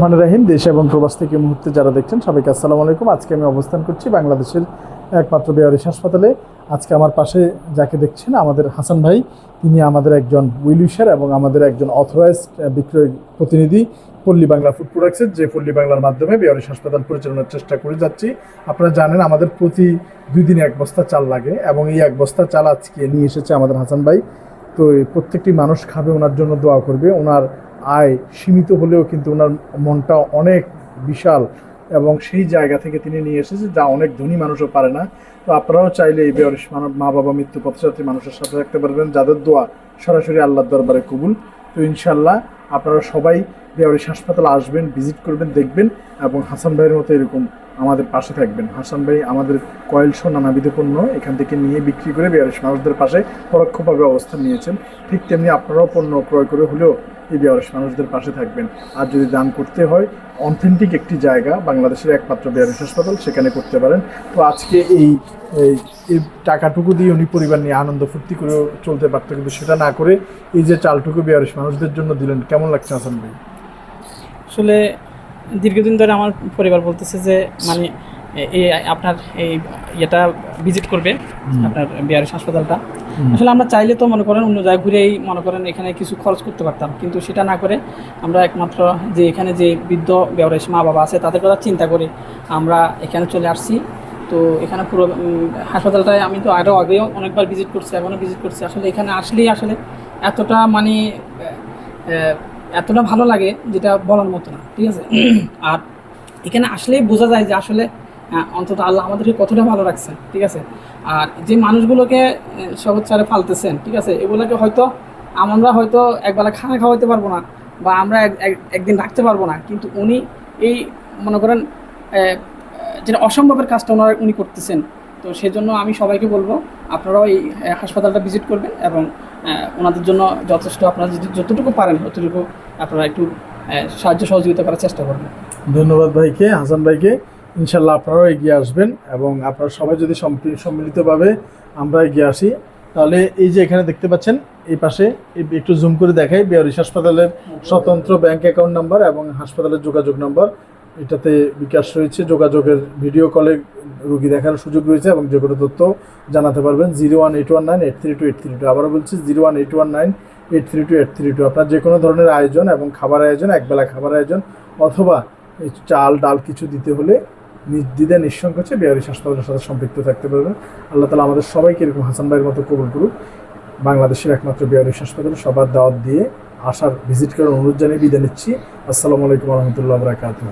রহমান রাহিম, দেশ এবং প্রবাস থেকে মুহূর্তে যারা দেখছেন সবাইকে আসসালামু আলাইকুম। আজকে আমি অবস্থান করছি বাংলাদেশের একমাত্র বেয়ারিশ হাসপাতালে। আজকে আমার পাশে যাকে দেখছেন আমাদের হাসান ভাই, তিনি আমাদের একজন উইলিশার এবং আমাদের একজন অথরাইজড বিক্রয় প্রতিনিধি পল্লী বাংলা ফুড প্রোডাক্টসের যে পল্লী বাংলার মাধ্যমে বেয়ারিশ হাসপাতাল পরিচালনার চেষ্টা করে যাচ্ছি। আপনারা জানেন আমাদের প্রতি দুই দিনে এক বস্তা চাল লাগে এবং এই এক বস্তা চাল আজকে নিয়ে এসেছে আমাদের হাসান ভাই। তো প্রত্যেকটি মানুষ খাবে, ওনার জন্য দোয়া করবে। ওনার আয় সীমিত হলেও কিন্তু ওনার মনটা অনেক বিশাল এবং সেই জায়গা থেকে তিনি নিয়ে এসেছে যা অনেক ধনী মানুষও পারে না। তো আপনারাও চাইলে এই বেয়রিশ মানব মা বাবা মৃত্যু পথযাত্রী মানুষের সাথে থাকতে পারবেন। যাদের দোয়া সরাসরি আল্লাহর দরবারে কবুল। তো ইনশাল্লাহ আপনারা সবাই বেয়রিশ হাসপাতালে আসবেন, ভিজিট করবেন, দেখবেন এবং হাসান ভাইয়ের মতো এরকম আমাদের পাশে থাকবেন। হাসান ভাই আমাদের কয়েল সহ নানাবিধ পণ্য এখান থেকে নিয়ে বিক্রি করে বেয়ারিশ মানুষদের পাশে পরোক্ষভাবে অবস্থান নিয়েছেন। ঠিক তেমনি আপনারাও পণ্য ক্রয় করে হলেও এই বেয়ারিশ মানুষদের পাশে থাকবেন। আর যদি দান করতে হয় অথেন্টিক একটি জায়গা, বাংলাদেশের একমাত্র বেয়ারিশ হাসপাতাল, সেখানে করতে পারেন। তো আজকে এই এই টাকাটুকু দিয়ে উনি পরিবার নিয়ে আনন্দ ফুর্তি করে চলতে পারতো, কিন্তু সেটা না করে এই যে চালটুকু বেয়ারিশ মানুষদের জন্য দিলেন, কেমন লাগছে হাসান ভাই? আসলে দীর্ঘদিন ধরে আমার পরিবার বলতেছে যে মানে আপনার এই ইয়েটা ভিজিট করবে আপনার বিহারিস হাসপাতালটা। আসলে আমরা চাইলে তো মনে করেন অন্য জায়গায় ঘুরেই মনে করেন এখানে কিছু খরচ করতে পারতাম কিন্তু সেটা না করে আমরা একমাত্র যে এখানে যে বৃদ্ধ বেয়ারিস মা বাবা আছে তাদের কথা চিন্তা করে আমরা এখানে চলে আসছি। তো এখানে পুরো হাসপাতালটায় আমি তো আরও আগেও অনেকবার ভিজিট করছি এখনও ভিজিট করছি। আসলে এখানে আসলেই আসলে এতটা মানে এতটা ভালো লাগে যেটা বলার মতো না ঠিক আছে? আর এখানে আসলেই বোঝা যায় যে আসলে অন্তত আল্লাহ আমাদেরকে কতটা ভালো রাখছেন, ঠিক আছে? আর যে মানুষগুলোকে সহচারে ফালতেছেন ঠিক আছে? এগুলোকে হয়তো আমরা হয়তো একবেলা খানা খাওয়াইতে পারব না বা আমরা এক- এক- একদিন রাখতে পারব না। কিন্তু উনি এই, মনে করেন যেটা অসম্ভবের কাজটা ওনারা, উনি করতেছেন। তো সেজন্য আমি সবাইকে বলব, আপনারাও এই হাসপাতালটা ভিজিট করবেন এবং ওনাদের জন্য যথেষ্ট, আপনারা যদি যতটুকু পারেন ততটুকু আপনারা একটু সাহায্য সহযোগিতা করার চেষ্টা করবেন। ধন্যবাদ ভাইকে, হাসান ভাইকে। ইনশাল্লাহ আপনারাও এগিয়ে আসবেন এবং আপনারা সবাই যদি সম্মিলিতভাবে আমরা এগিয়ে আসি, তাহলে এই যে এখানে দেখতে পাচ্ছেন, এই পাশে একটু জুম করে দেখাই বিহারিশ হাসপাতালের স্বতন্ত্র ব্যাংক অ্যাকাউন্ট নাম্বার এবং হাসপাতালের যোগাযোগ নাম্বার এটাতে বিকাশ রয়েছে, যোগাযোগের ভিডিও কলে রুগী দেখার সুযোগ রয়েছে এবং যে কোনো তথ্য জানাতে পারবেন zero one eight one nine eight three two eight three two আবারও বলছি zero one eight one nine eight three two eight three two আপনার যে কোনো ধরনের আয়োজন এবং খাবার আয়োজন, একবেলা খাবার আয়োজন অথবা চাল, ডাল কিছু দিতে হলে নির্দ্বিধা নিঃসংকোচে বিহারি হাসপাতালের সাথে সম্পৃক্ত থাকতে পারবেন আল্লাহ তালা আমাদের সবাইকে এরকম হাসান ভাইয়ের মতো কবুল করুক। বাংলাদেশের একমাত্র বিহারি হাসপাতালে সবার দাওয়াত দিয়ে আসার ভিজিট করার অনুরোধ জানিয়ে বিদায় নিচ্ছি। আসসালামু আলাইকুম রহমতুল্লাহ বরাকাতুহ।